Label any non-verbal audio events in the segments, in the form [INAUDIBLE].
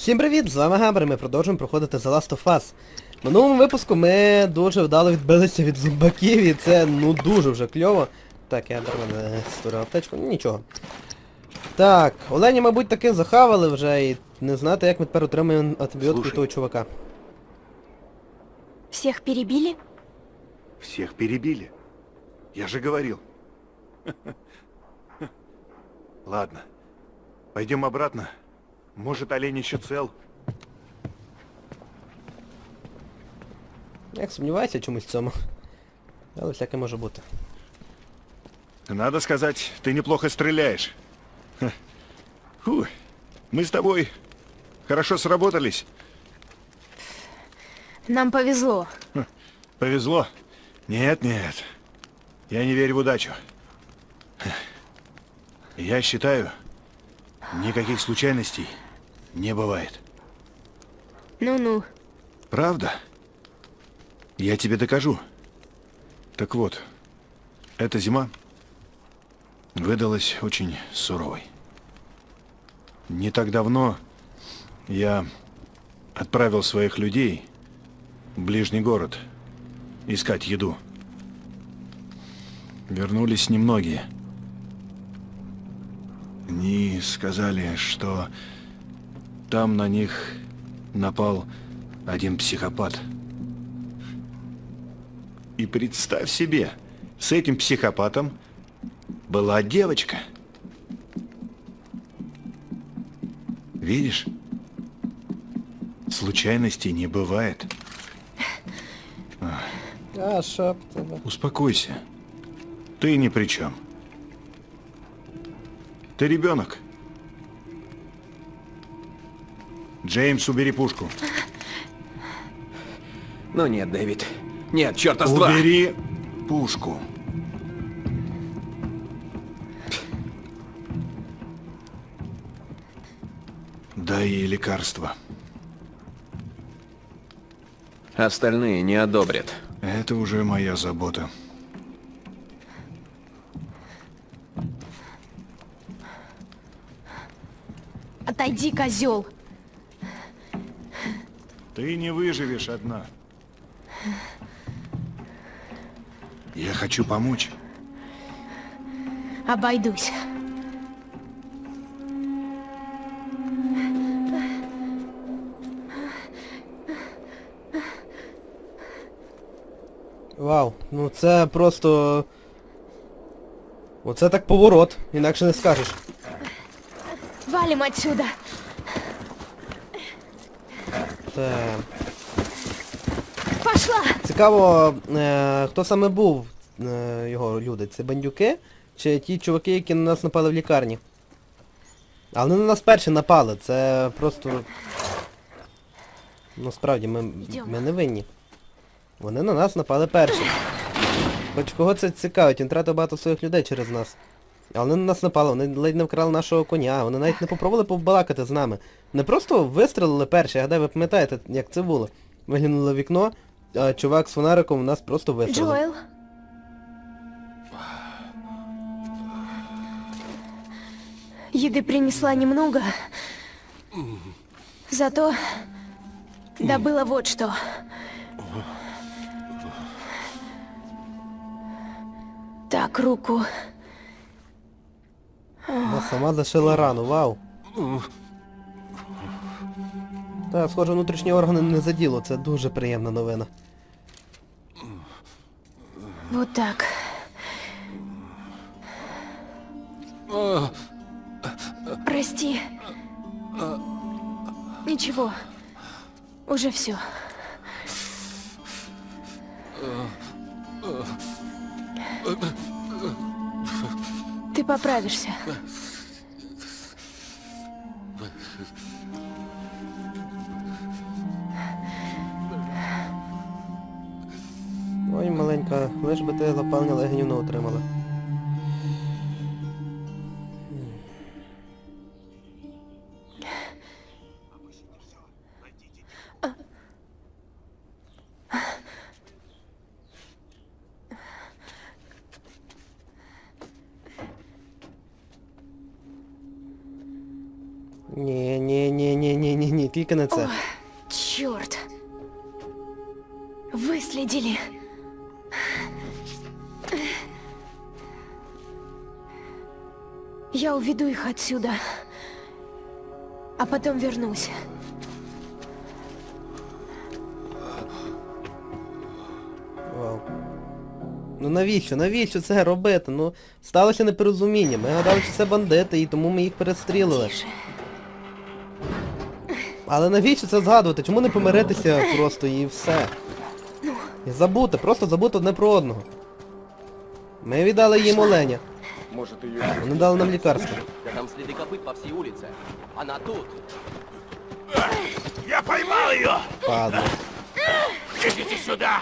Всім привіт! З вами Габер, ми продовжуємо проходити The Last of Us. В минулому випуску ми дуже вдало відбилися від зомбаків і це ну дуже вже кльово. Так, я беру мене створив аптечку, ну нічого. Так, Олені, мабуть, таки захавали вже і не знати, як ми тепер отримаємо антибіотики Слушай. того чувака. Всех перебили? Всех перебили. Я же говорил. [LAUGHS] Ладно. Пойдем обратно. Может, олень еще цел. Як сумніваюся чомусь в цьому. Але всяке може бути. Надо сказать, ты неплохо стреляешь. Ха. Фу, мы с тобой хорошо сработались. Нам повезло. Повезло? Нет, нет. Я не верю в удачу. Я считаю, никаких случайностей не бывает. Ну-ну. Правда? Я тебе докажу. Так вот, эта зима выдалась очень суровой. Не так давно я отправил своих людей в ближний город искать еду. Вернулись немногие. Они сказали, что там на них напал один психопат. И представь себе, с этим психопатом была девочка. Видишь? Случайностей не бывает. А? Успокойся. Ты ни при чем. Ты ребенок. Джеймс, убери пушку. Ну нет, Дэвид. Нет, черта с два. Убери пушку. Дай ей лекарство. Остальные не одобрят. Это уже моя забота. Отойди, козел. Ты не выживешь одна. Я хочу помочь. Обойдусь. Вау, ну це просто... Оце так поворот, інакше не скажеш. Валим отсюда. Пошла. Цікаво, е, хто саме був е, його люди? Це бандюки? Чи ті чуваки, які на нас напали в лікарні? Але вони на нас перші напали, це просто... Ну справді, ми, ми не винні. Вони на нас напали перші. Хоч кого це цікавить, він тратив багато своїх людей через нас. Але вони на нас напали, вони ледь не вкрали нашого коня, вони навіть не попробували побалакати з нами. Не просто вистрелили перші, я гадаю, ви пам'ятаєте, як це було. Виглянули в вікно, а чувак з фонариком нас просто вистрелив. Джоэл. Еды принесла немного. Зато добыла вот что. Так, руку. Вона сама зашила рану, вау. Так, схоже, внутрішні органи не заділо, це дуже приємна новина. Вот так. Прости. Ничего. Уже все. Поправишься. Ой, маленька, лиш би ти лапальня легенів не отримала. Ні, ні, ні, ні, ні, ні, ні, тільки не це. Черт. Выследили. Я уведу их отсюда. А потом вернусь. Вау. Ну навіщо? Навіщо це робити? Ну, сталося непорозуміння. Ми гадали, що це бандити, і тому ми їх перестрілили. Тише. Але навіщо це згадувати? Чому не помиритися просто і все? І забути, просто забути одне про одного. Ми віддали їм оленя. Может, ее... Вони дали нам лікарство. Да там следы копыт по всей улице. Она тут. Я поймал ее! Падло. Идите сюда!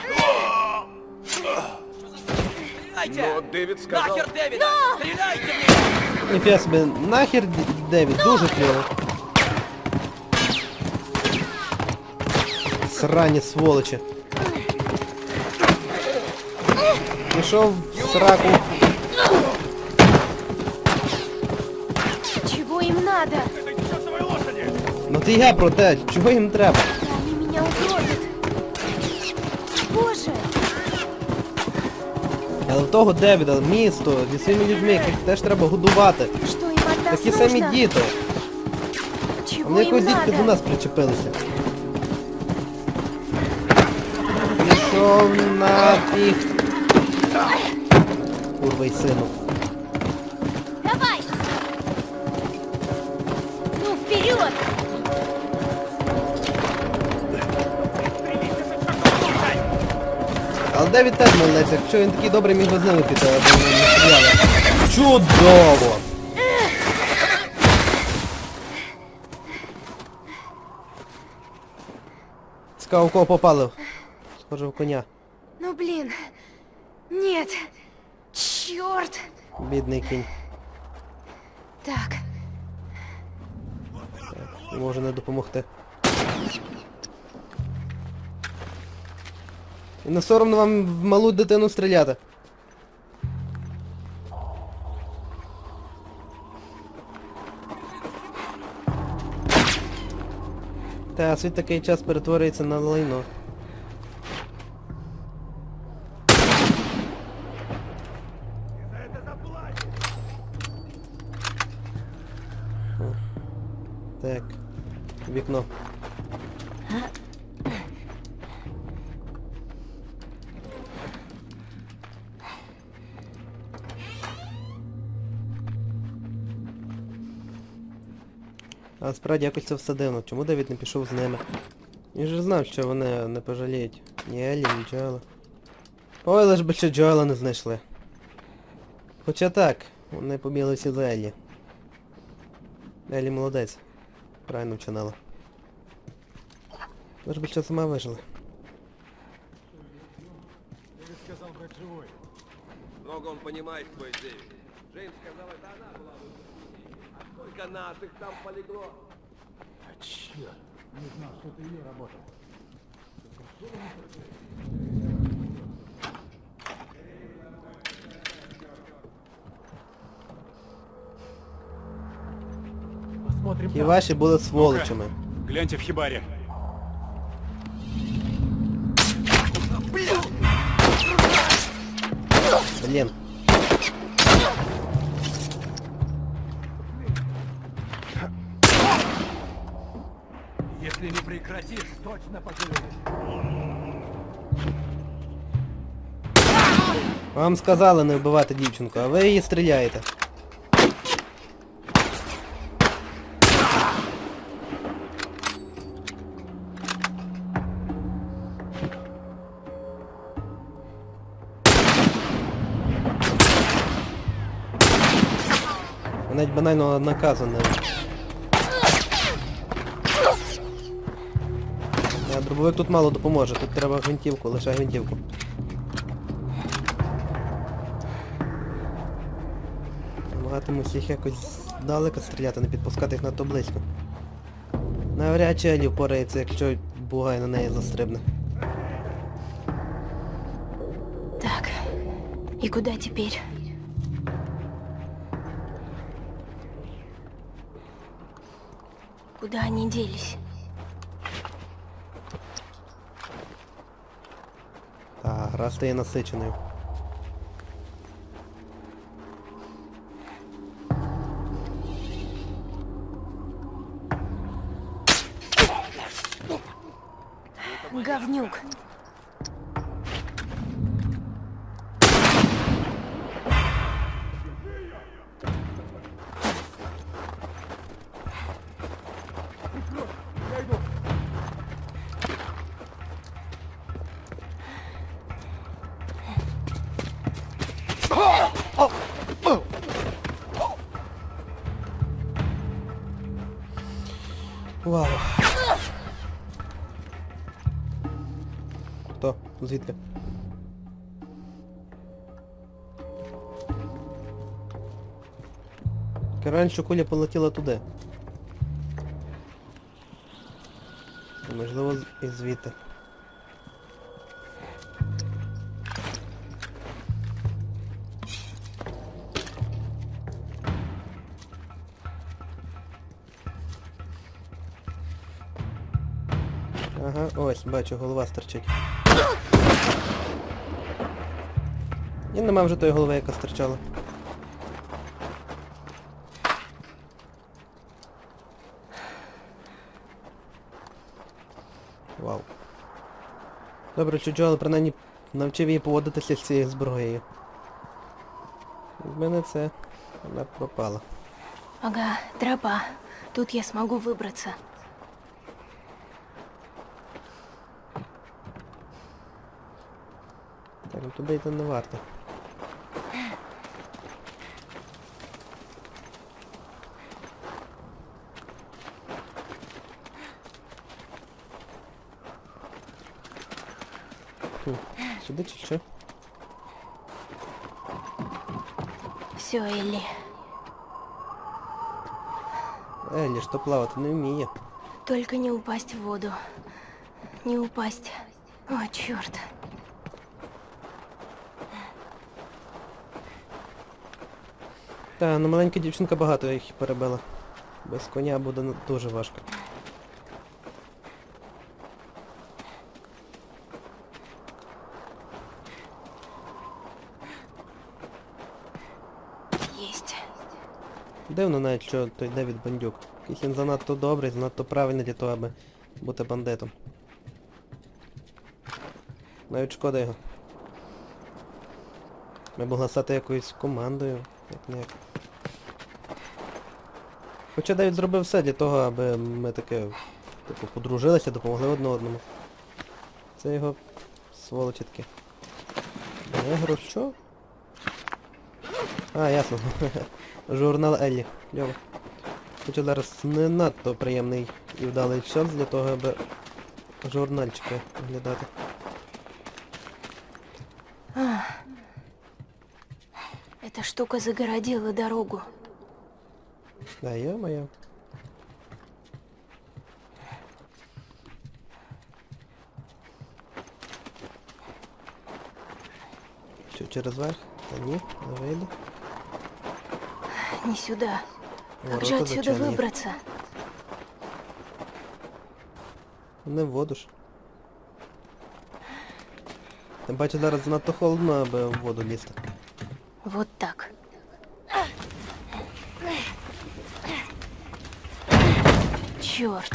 Стреляйте! Но Дэвид сказал... Нахер Дэвида! Стреляйте мне! Ніфіга собі, нахер Д- Девід, дуже кльово. Срані сволочі. Пішов в сраку. Чего им надо? Ну ти я про те, чого їм треба? Они меня угробят. Боже! Але в того Девіда, місто, зі своїми людьми, яких теж треба годувати. Что им от нас Такі нужно? самі діти. Чего Вони им якось дітки надо? до нас причепилися. Пішов нафіг. Курва й сину. Давай! Ну, вперед! Але Девід теж молодець, якщо він такий добрий, міг би з ними піти, вони не стріляли. Чудово! Цікаво, в кого попали. Схоже в коня. Ну, блин. Нет. Черт! Бідний кінь. Так, Не може не допомогти. І не соромно вам в малу дитину стріляти. Та світ такий час перетворюється на лайно. А справді якось це все дивно. Чому Девід не пішов з ними? Він же знав, що вони не пожаліють. Ні Еллі, ні Джоела. Ой, лиш би ще Джоела не знайшли. Хоча так, вони побігли всі за Еллі. Еллі молодець. Правильно вчинила. Лиш би що сама вижила. Много он понимает, кто есть Дэвид. Джеймс сказал, это она была в их А сколько наших там полегло? Посмотрим Ті там. ваші були сволочами. Гляньте в хибаре. Блін. точно пожалеешь. Вам сказали не вбивати дівчинку, а ви її стріляєте. Ви Навіть банального наказу не. дробовик тут мало допоможе, тут треба гвинтівку, лише гвинтівку. Намагатимусь їх якось далеко стріляти, не підпускати їх надто близько. Навряд чи Елі впорається, якщо бугай на неї застрибне. так. И куда теперь? Куда они делись? Раз ты я насиченою. Говнюк. Хто? Звідки? Раніше куля полетіла туди. Можливо, і звідти. Ага, ось, бачу, голова стерчить. І нема вже тої голови, яка стирчала. Вау. Добре, що Джоел принаймні навчив її поводитися з цією зброєю. В мене це вона пропала. Ага, тропа. Тут я смогу выбраться. Так, ну туди йти не варто. Сюди чи що? Все, Элли. Елі ж то плавати не вміє. Только не упасть в воду. Не упасть. О, черт. Та, ну маленька дівчинка багато їх перебила. Без коня буде ну, дуже важко. Дивно навіть, що той Девід бандюк. Якийсь він занадто добрий, занадто правильний для того, аби бути бандитом. Навіть шкода його. Ми могли стати якоюсь командою, як не як. Хоча Девід зробив все для того, аби ми таке, типу, подружилися, допомогли одне одному. Це його сволочі таке. Негро що? А, ясно. [LAUGHS] Журнал Еллі. Льово. Хоча зараз не надто приємний і вдалий шанс для того, аби журнальчики оглядати. Эта штука загородила дорогу. Да, ё-моё. Що, через верх? Та ні, не вийде. Не сюда. Как же отсюда выбраться? Не в воду ж. Тим бачу зараз занадто холодно, аби в воду лізти. Вот так. Черт.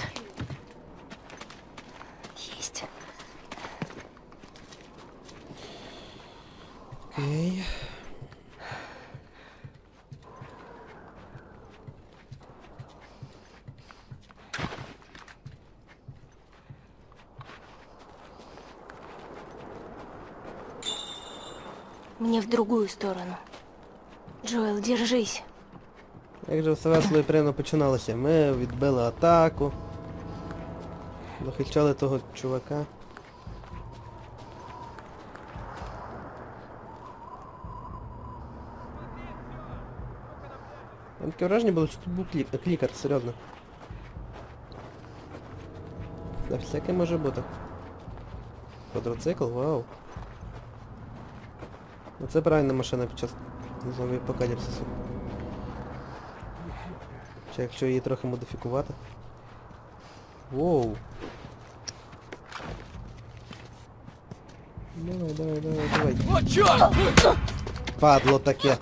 Есть. Окей. Мне другую сторону. Джоэл, держись. Як же все весело і приємно починалося. Ми відбили атаку. Захищали того чувака. Там таке враження було, що тут був клі- клікар, серйозно. Та всяке може бути. Квадроцикл, вау. Оце правильна машина під час зомбі апокаліпсису. Чи якщо її трохи модифікувати. Воу. Давай, давай, давай, давай. Черт! Падло таке.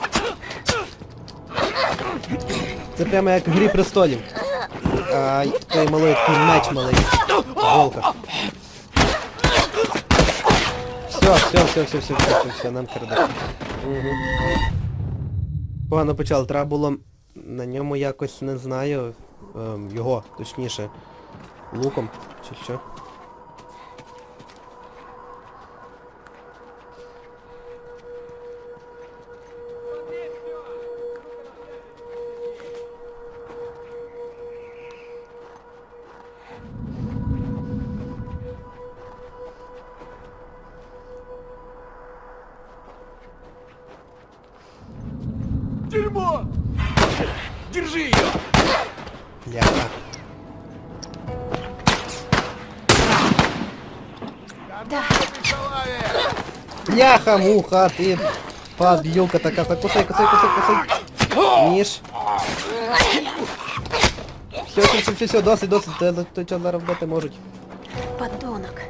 Це прямо як в грі престолів. Ай, той малий такий меч малий. Голка. Все, все, все, все, все, все, все, нам крадеш. Угу. Погано почали, треба було на ньому якось, не знаю, ем, його, точніше, луком, чи що. Держи ее! Бляха. Да, Бляха, муха, ти падлюка така, так кусай, кусай, кусай, кусай. Ніж. Все, все, все, все, все, досить, досить, то, то, то зараз вбити можуть. подонок.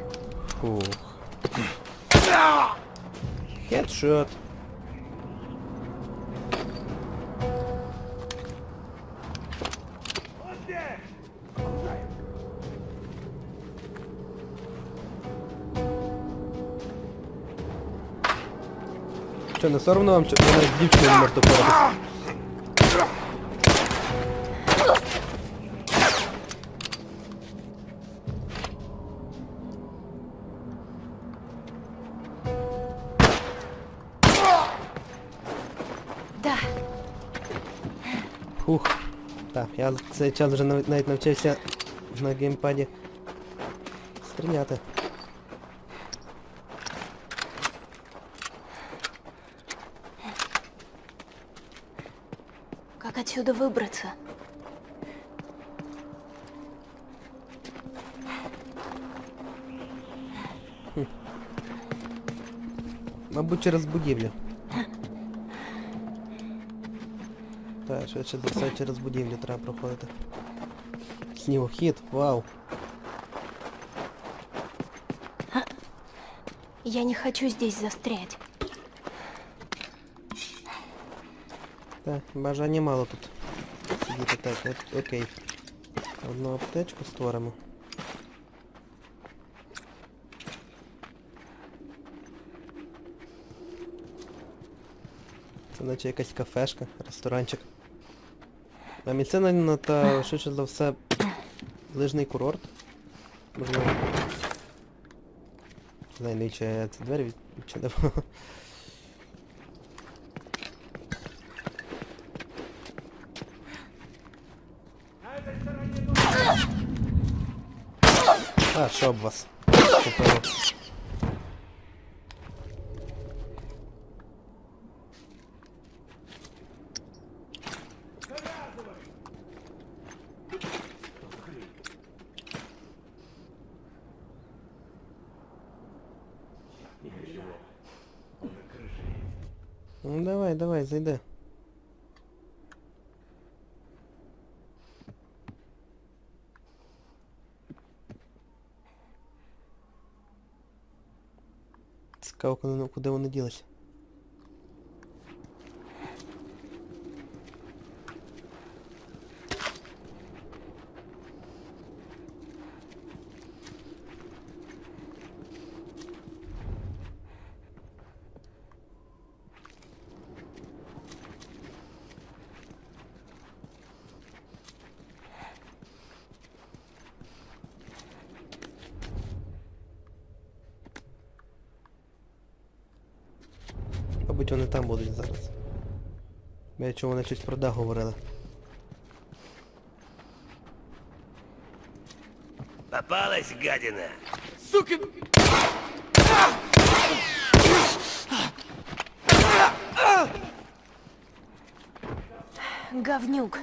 Фух. Хедшот. Що, не соромно вам, що навіть з дівчиною не можете поратися? Да, Фух. Так, я цей час вже навіть навчився на геймпаді стріляти. отсюда выбраться? Мабуть, через будівлю. Так, швидше за все через будівлю треба проходити. Снігохід, вау. Я не хочу здесь застрять. Так, бажання мало тут. Сидіти так, от, окей. Одну аптечку створимо. Це наче якась кафешка, ресторанчик. А міцина та швидше за все лижний курорт. Можливо. Навіщо я ці двері від- відчинив. А, щоб вас. Купили. Ну давай, давай, зайди. Цікаво, куди, вони ділись. Мабуть, вони там будуть зараз. Я чув, вони щось про дах говорили. Попалась гадина. Сукин! Говнюк.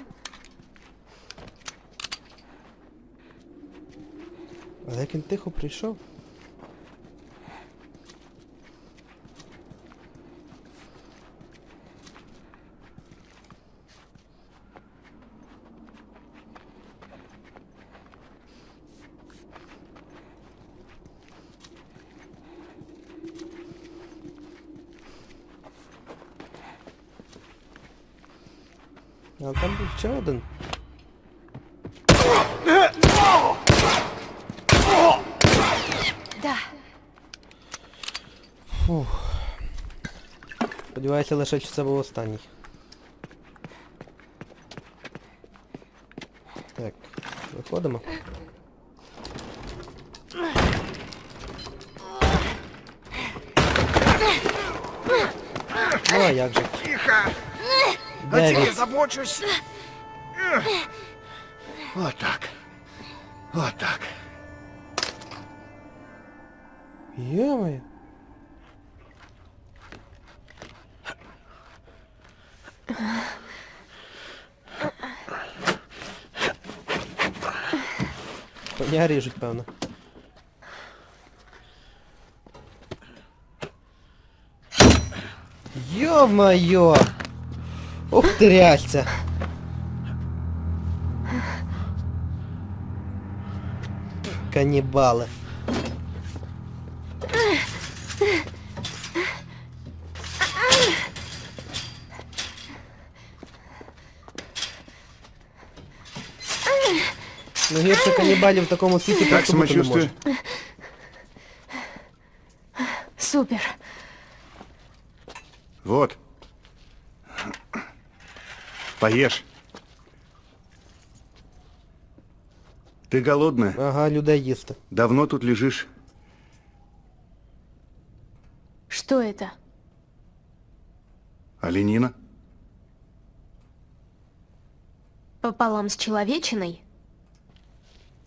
Але як він тихо прийшов. А там був ще один. Да. Сподіваюся лише, що це був останній. Вот так, вот так. Отак. Йомаю. Коня ріжуть, певно. Ё-моё! Ух ти рясця! Каннибалы. Ну гірше канібалів в такому світі Как просто бути не самочувствие? може. Супер. Вот. Поешь. Ты голодная? Ага, людей їсти. Давно тут лежишь? Что это? Оленина? Пополам с человечиной?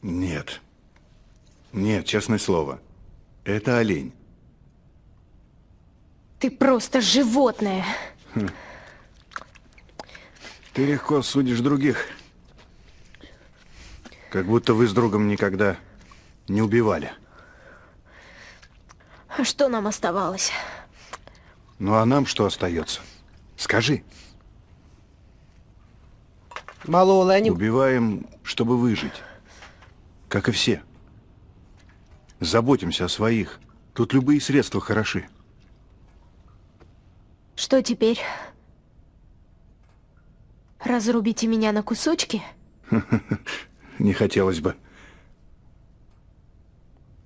Нет. Нет, честное слово. Это олень. Ты просто животное. Ты легко судишь других. Как будто вы с другом никогда не убивали. А что нам оставалось? Ну а нам что остается? Скажи. Мало оленів. Убиваем, чтобы выжить. Как и все. Заботимся о своих. Тут любые средства хороши. Что теперь? Разрубите меня на кусочки? [LAUGHS] Не хотелось бы.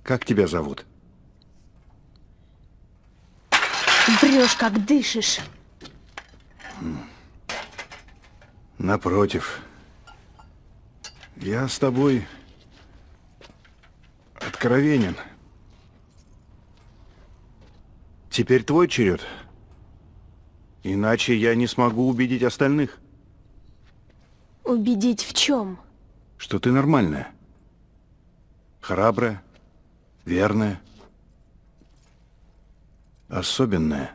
Как тебя зовут? Врешь, как дышишь. Напротив. Я с тобой откровенен. Теперь твой черед. Иначе я не смогу убедить остальных, Убедить в чем? что ты нормальная. Храбрая, верная, особенная.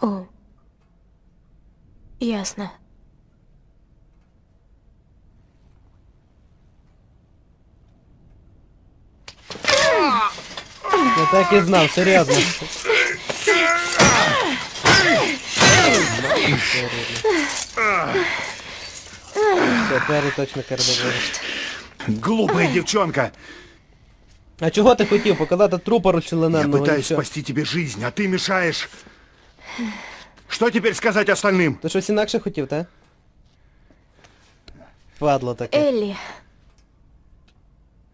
О. Ясно. Ну так і знав, серйозно. Все, тепер точно кардебили. Глупая девчонка! А чого ти хотів? Показати трупа Я розчлененого і пытаюсь все. спасти тебе жизнь, а ты мешаешь. Что теперь сказать остальным? Ти щось інакше хотів, та? Падло таке. Элли,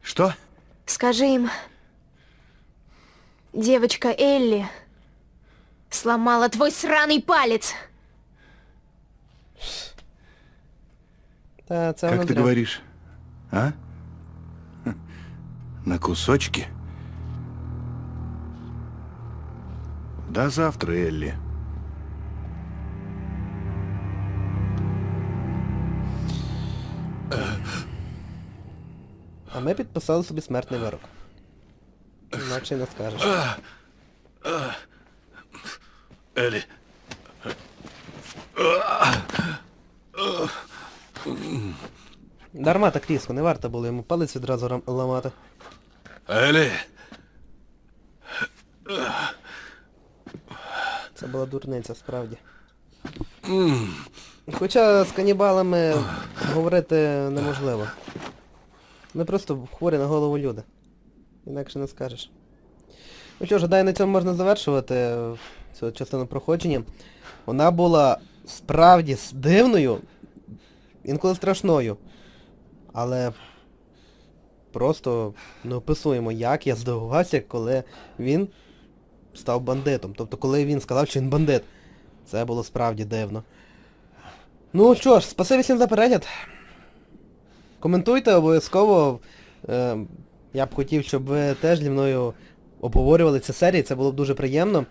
Что? скажи им... Девочка Элли сломала твой сраный палец. Та, це Как воно ты зря. говоришь? А? Хм. На кусочки? До завтра, Элли. А ми підписали собі смертний вирок. Інакше й не скажеш. Элли. Дарма так різко, не варто було йому палець відразу ламати. Элли. Це була дурниця, справді. Хоча з канібалами говорити неможливо. Вони просто хворі на голову люди. Інакше не скажеш. Ну що ж, гадаю, на цьому можна завершувати е, цю частину проходження. Вона була справді дивною, інколи страшною. Але просто не описуємо, як я здивувався, коли він став бандитом. Тобто, коли він сказав, що він бандит. Це було справді дивно. Ну що ж, спасибі всім за перегляд. Коментуйте обов'язково. Е, я б хотів, щоб ви теж зі мною обговорювали ці серії, це було б дуже приємно.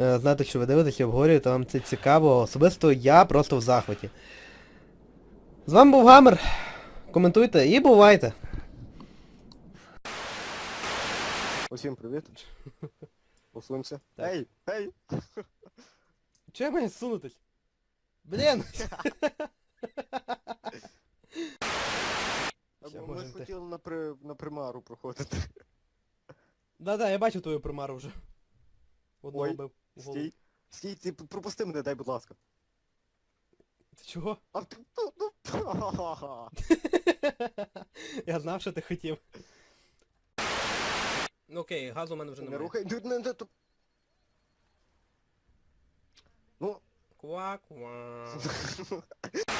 Е, знати, що ви дивитесь і обговорюєте, вам це цікаво. Особисто я просто в захваті. З вами був Гамер. Коментуйте і бувайте. Усім привіт. [LAUGHS] Посунься. Ей, ей! Чого я маю сунутись? Блін! [LAUGHS] Ще Ми можемо хотіли на, при... на примару проходити. Да-да, я бачу твою примару вже. Одного Ой, бив. В. Стій. Стій, ти пропусти мене, дай, будь ласка. Ти чого? А ти... Ну, ну, ха-ха-ха. Я знав, що ти хотів. Ну окей, газу у мене вже Не немає. рухай, Ну, не, не, то- Ну, Ква-ква. [LAUGHS]